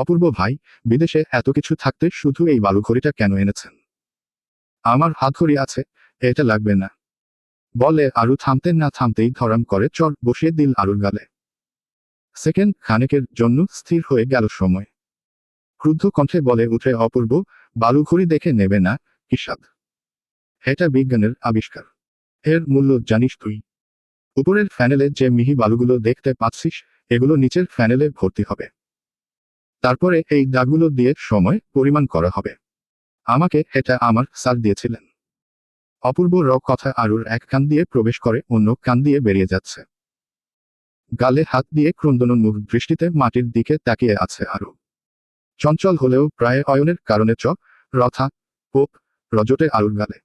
অপূর্ব ভাই, বিদেশে এত কিছু থাকতে শুধু এই বালুঘড়িটা কেন এনেছেন? আমার হাতঘড়ি আছে, এটা লাগবে না। বলে আরু থামতে না থামতেই ধরাম করে চর বসিয়ে দিল আরুর গালে। সেকেন্ড খানেকের জন্য স্থির হয়ে গেল সময়। ক্রুদ্ধ কণ্ঠে বলে উঠে অপূর্ব, বালুঘড়ি দেখে নেবে না কিসাদ এটা বিজ্ঞানের আবিষ্কার। এর মূল্য জানিস তুই। উপরের ফ্যানেলে যে মিহি বালুগুলো দেখতে পাচ্ছিস, এগুলো নিচের ফ্যানেলে ভর্তি হবে। তারপরে এই দাগগুলো দিয়ে সময় পরিমাণ করা হবে। আমাকে এটা আমার স্যার দিয়েছিলেন। অপূর্ব র কথা আরুর এক কান দিয়ে প্রবেশ করে অন্য কান দিয়ে বেরিয়ে যাচ্ছে। গালে হাত দিয়ে ক্রন্দন মুখ দৃষ্টিতে মাটির দিকে তাকিয়ে আছে আরু। চঞ্চল হলেও প্রায় অয়নের কারণে চ রথা পোপ রজটে আরুর গালে।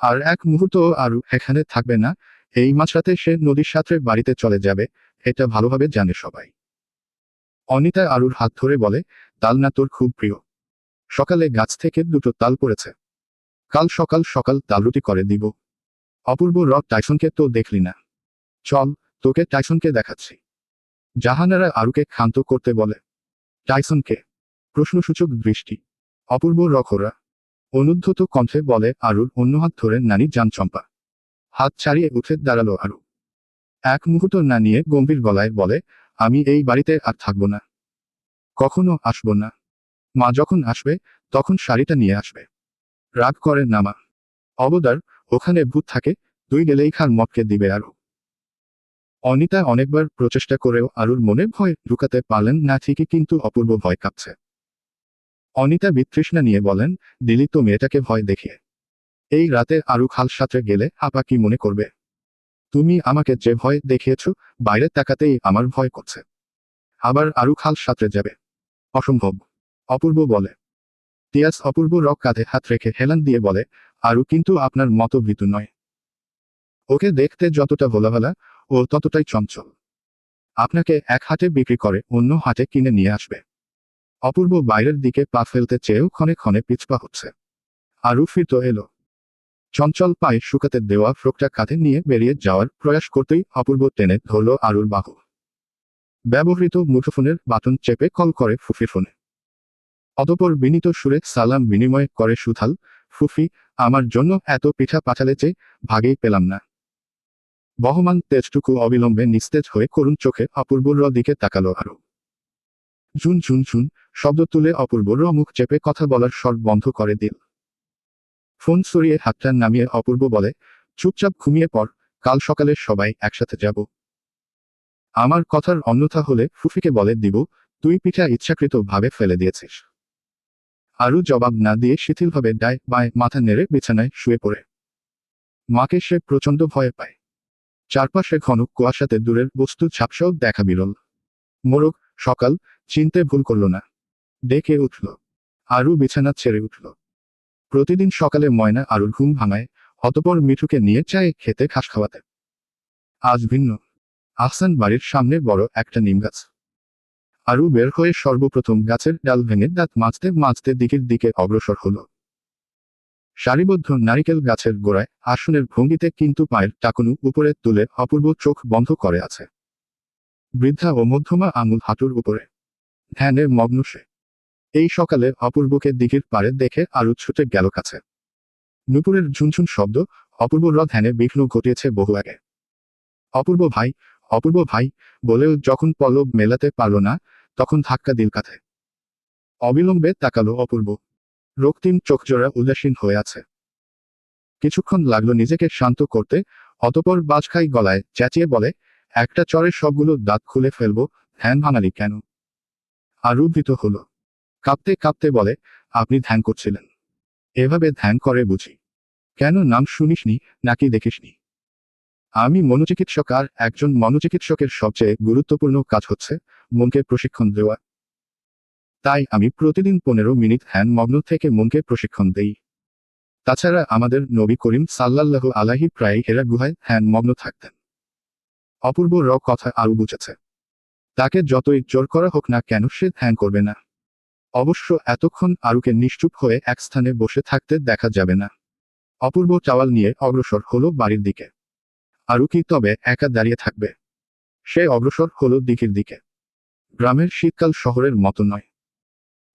আর এক মুহূর্ত আরু এখানে থাকবে না, এই মাঝরাতে সে নদীর সাথে বাড়িতে চলে যাবে, এটা ভালোভাবে জানে সবাই। অনিতা আরুর হাত ধরে বলে, তাল না তোর খুব প্রিয়। সকালে গাছ থেকে দুটো তাল পড়েছে। কাল সকাল সকাল তালরুটি করে দিব। অপূর্ব রক টাইসনকে তো দেখলি না। চল, তোকে টাইসনকে দেখাচ্ছি। জাহানারা আরুকে ক্ষান্ত করতে বলে, টাইসনকে? প্রশ্নসূচক দৃষ্টি। অপূর্ব রখরা অনুদ্ধত কণ্ঠে বলে, আরুর অন্য হাত ধরে নানি যান চম্পা। হাত ছাড়িয়ে উঠে দাঁড়াল আরু। এক মুহূর্ত না নিয়ে গম্ভীর গলায় বলে, আমি এই বাড়িতে আর থাকব না। কখনো আসব না। মা যখন আসবে, তখন শাড়িটা নিয়ে আসবে। রাগ করে নামা অবদার, ওখানে ভূত থাকে তুই গেলেই খান মটকে দিবে আরু। অনিতা অনেকবার প্রচেষ্টা করেও আরুর মনে ভয় ঢুকাতে পারলেন না ঠিকই কিন্তু অপূর্ব ভয় কাঁপছে। অনিতা বিতৃষ্ণা নিয়ে বলেন দিলি তো মেয়েটাকে ভয় দেখিয়ে। এই রাতে আরু খাল সাঁতরে গেলে আপা কি মনে করবে? তুমি আমাকে যে ভয় দেখিয়েছ, বাইরে তাকাতেই আমার ভয় করছে। আবার আরু খাল সাঁতরে যাবে। অসম্ভব। অপূর্ব বলে। তিয়াস অপূর্ব রক কাঁধে হাত রেখে হেলান দিয়ে বলে, আরু কিন্তু আপনার মতো ভীতু নয়। ওকে দেখতে যতটা ভোলাভালা ও ততটাই চঞ্চল। আপনাকে এক হাতে বিক্রি করে অন্য হাতে কিনে নিয়ে আসবে। অপূর্ব বাইরের দিকে পা ফেলতে চেয়েও ক্ষণে ক্ষণে পিছপা হচ্ছে। আরু ফিরত এলো। চঞ্চল পায়ে শুকাতে দেওয়া ফ্রকটা কাঁধে নিয়ে বেরিয়ে যাওয়ার প্রয়াস করতেই অপূর্ব টেনে ধরল আরুর বাহু। ব্যবহৃত মুঠোফোনের বাটন চেপে কল করে ফুফির ফোনে। অতপর বিনীত সুরে সালাম বিনিময় করে সুথাল ফুফি, আমার জন্য এত পিঠা পাঠালে যে ভাগেই পেলাম না। বহমান তেজটুকু অবিলম্বে নিস্তেজ হয়ে করুণ চোখে অপূর্বর দিকে তাকালো আরও। ঝুন ঝুন ঝুন শব্দ তুলে অপূর্বর মুখ চেপে কথা বলার স্বর বন্ধ করে দিল। ফোন সরিয়ে হাতটা নামিয়ে অপূর্ব বলে, চুপচাপ ঘুমিয়ে পর কাল সকালে সবাই একসাথে যাব। আমার কথার অন্যথা হলে ফুফিকে বলে, দিব, তুই পিঠা ইচ্ছাকৃত ভাবে ফেলে দিয়েছিস আরও জবাব না দিয়ে শিথিলভাবে ডায় বায় মাথা নেড়ে বিছানায় শুয়ে পড়ে। মাকে সে প্রচণ্ড ভয় পায়। চারপাশে ঘন কুয়াশাতে দূরের বস্তু ঝাপসাও দেখা বিরল। মোরগ সকাল চিনতে ভুল করল না। ডেকে উঠল। আরু বিছানা ছেড়ে উঠল। প্রতিদিন সকালে ময়না আরুর ঘুম ভাঙায়, অতপর মিঠুকে নিয়ে চায় খেতে ঘাস খাওয়াতে। আজ ভিন্ন। আহসান বাড়ির সামনে বড় একটা নিম গাছ। আরু বের হয়ে সর্বপ্রথম গাছের ডাল ভেঙে দাঁত মাজতে মাজতে দিকের দিকে অগ্রসর হলো। সারিবদ্ধ নারিকেল গাছের গোড়ায় আসনের ভঙ্গিতে কিন্তু পায়ের টাকুনু উপরে তুলে অপূর্ব চোখ বন্ধ করে আছে। বৃদ্ধা ও মধ্যমা আঙুল হাঁটুর উপরে। ধ্যানে মগ্ন সে। এই সকালে অপূর্বকে দিঘির পারে দেখে আরু ছুটে গেল কাছে। নুপুরের ঝুনঝুন শব্দ অপূর্ব ধ্যানে বিঘ্ন ঘটিয়েছে বহু আগে। অপূর্ব ভাই অপূর্ব ভাই, বলেও যখন পল্লব মেলাতে পারল না, তখন ধাক্কা দিল কাঁধে। অবিলম্বে তাকালো অপূর্ব। রক্তিম চোখজোড়া উদাসীন হয়ে আছে। কিছুক্ষণ লাগল নিজেকে শান্ত করতে, অতপর বাজখাই গলায় চেঁচিয়ে বলে, একটা চরের সবগুলো দাঁত খুলে ফেলব, ধ্যান ভাঙালি কেন? আরু ভীত হলো। কাঁপতে কাঁপতে বলে, আপনি ধ্যান করছিলেন। এভাবে ধ্যান করে বুঝি। কেন নাম শুনিসনি, নাকি দেখিসনি? আমি মনোচিকিৎসক আর একজন মনোচিকিৎসকের সবচেয়ে গুরুত্বপূর্ণ কাজ হচ্ছে মনকে প্রশিক্ষণ দেওয়া। তাই আমি প্রতিদিন পনেরো মিনিট ধ্যান মগ্ন থেকে মনকে প্রশিক্ষণ দেই। তাছাড়া আমাদের নবী করিম সাল্লাল্লাহ আলাহি প্রায় হেরা গুহায় ধ্যান মগ্ন থাকতেন। অপূর্ব র কথা আরও বুঝেছে। তাকে যতই জোর করা হোক না কেন সে ধ্যান করবে না। অবশ্য এতক্ষণ আরুকে নিশ্চুপ হয়ে এক স্থানে বসে থাকতে দেখা যাবে না। অপূর্ব চাওয়াল নিয়ে অগ্রসর হলো বাড়ির দিকে। আরু কি তবে একা দাঁড়িয়ে থাকবে। সে অগ্রসর হলো দিকের দিকে। গ্রামের শীতকাল শহরের মতো নয়।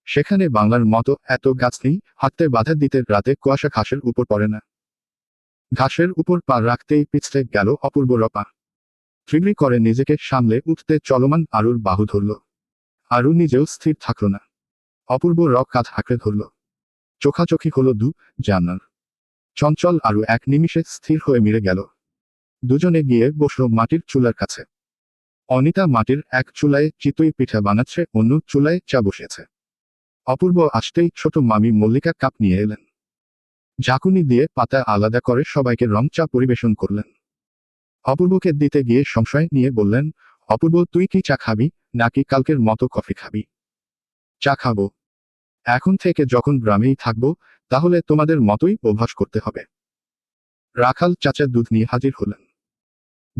সেখানে বাংলার মতো এত গাছ নেই, হাঁটতে বাধা দিতে রাতে কুয়াশা ঘাসের উপর পড়ে না। ঘাসের উপর পা রাখতেই পিছলে গেল অপূর্ব রপা। ট্রিগরি করে নিজেকে সামলে উঠতে চলমান আরুর বাহু ধরল। আরু নিজেও স্থির থাকল না। অপূর্ব রক কাঁধ হাঁকড়ে ধরল। চোখাচোখি হল দু জানার। চঞ্চল আরু এক নিমিষে স্থির হয়ে মিলে গেল। দুজনে গিয়ে বসল মাটির চুলার কাছে। অনিতা মাটির এক চুলায় চিতই পিঠা বানাচ্ছে, অন্য চুলায় চা বসেছে অপূর্ব আসতেই ছোট মামি মল্লিকা কাপ নিয়ে এলেন। ঝাঁকুনি দিয়ে পাতা আলাদা করে সবাইকে রং চা পরিবেশন করলেন। অপূর্বকে দিতে গিয়ে সংশয় নিয়ে বললেন, অপূর্ব, তুই কি চা খাবি, নাকি কালকের মতো কফি খাবি? চা খাব। এখন থেকে যখন গ্রামেই থাকব, তাহলে তোমাদের মতোই অভ্যাস করতে হবে। রাখাল চাচা দুধ নিয়ে হাজির হলেন।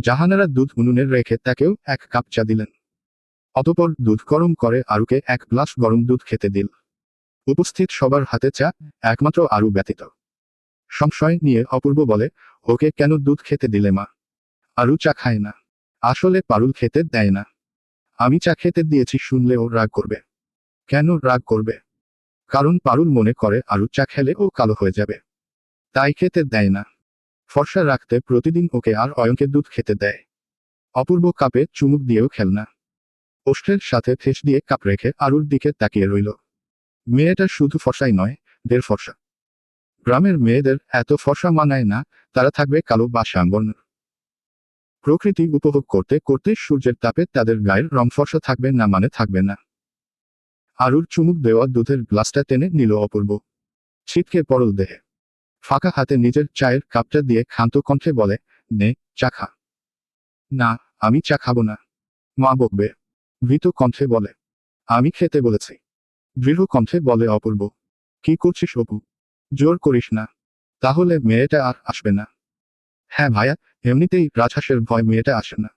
জাহানারা দুধ উনুনে রেখে তাকেও এক কাপ চা দিলেন। অতপর দুধ গরম করে আরুকে এক গ্লাস গরম দুধ খেতে দিল। উপস্থিত সবার হাতে চা একমাত্র আরু ব্যতীত। সংশয় নিয়ে অপূর্ব বলে, ওকে কেন দুধ খেতে দিলে মা? আরু চা খায় না। আসলে পারুল খেতে দেয় না। আমি চা খেতে দিয়েছি শুনলে ও রাগ করবে। কেন রাগ করবে? কারণ পারুল মনে করে আরু চা খেলে ও কালো হয়ে যাবে। তাই খেতে দেয় না। ফর্সা রাখতে প্রতিদিন ওকে আর অয়ঙ্কে দুধ খেতে দেয়। অপূর্ব কাপে চুমুক দিয়েও খেলনা। ওষ্ঠের সাথে ঠেস দিয়ে কাপ রেখে আরুর দিকে তাকিয়ে রইল। মেয়েটা শুধু ফর্সাই নয় দের ফর্সা। গ্রামের মেয়েদের এত ফর্সা মানায় না, তারা থাকবে কালো বা শ্যামবর্ণ প্রকৃতি উপভোগ করতে করতে সূর্যের তাপে তাদের গায়ের রং ফর্সা থাকবে না মানে থাকবে না। আরুর চুমুক দেওয়া দুধের গ্লাসটা টেনে নিল অপূর্ব। ছিটকে পরল দেহে। ফাঁকা হাতে নিজের চায়ের কাপটা দিয়ে ক্ষান্ত কণ্ঠে বলে, নে, চা খা। না, আমি চা খাব না। মা বকবে। ভীত কণ্ঠে বলে, আমি খেতে বলেছি। দৃঢ় কণ্ঠে বলে অপূর্ব, কি করছিস অপু? জোর করিস না। তাহলে মেয়েটা আর আসবে না। হ্যাঁ ভাইয়া এমনিতেই রাজহাঁসের ভয় মেয়েটা আসে না।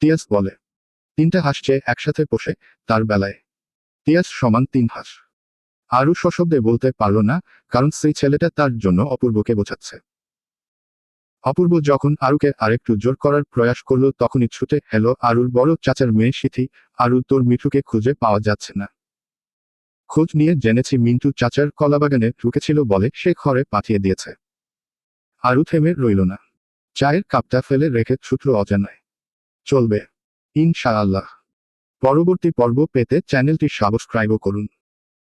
তিয়াস বলে, তিনটা হাসছে একসাথে বসে তার বেলায়। তিয়াস সমান তিন হাঁস। আরও সশব্দে বলতে পারল না, কারণ সেই ছেলেটা তার জন্য অপূর্বকে বোঝাচ্ছে। অপূর্ব যখন আরুকে আরেকটু জোর করার প্রয়াস করল, তখনই ছুটে এলো আরুর বড় চাচার মেয়ে সিথি আরু তোর মিঠুকে খুঁজে পাওয়া যাচ্ছে না। খোঁজ নিয়ে জেনেছি মিন্টু চাচার কলাবাগানে ঢুকেছিল বলে সে ঘরে পাঠিয়ে দিয়েছে। আরু থেমে রইল না। চায়ের কাপটা ফেলে রেখে ছুটল অজানায়। চলবে। ইনশাআল্লাহ। পরবর্তী পর্ব পেতে চ্যানেলটি সাবস্ক্রাইবও করুন।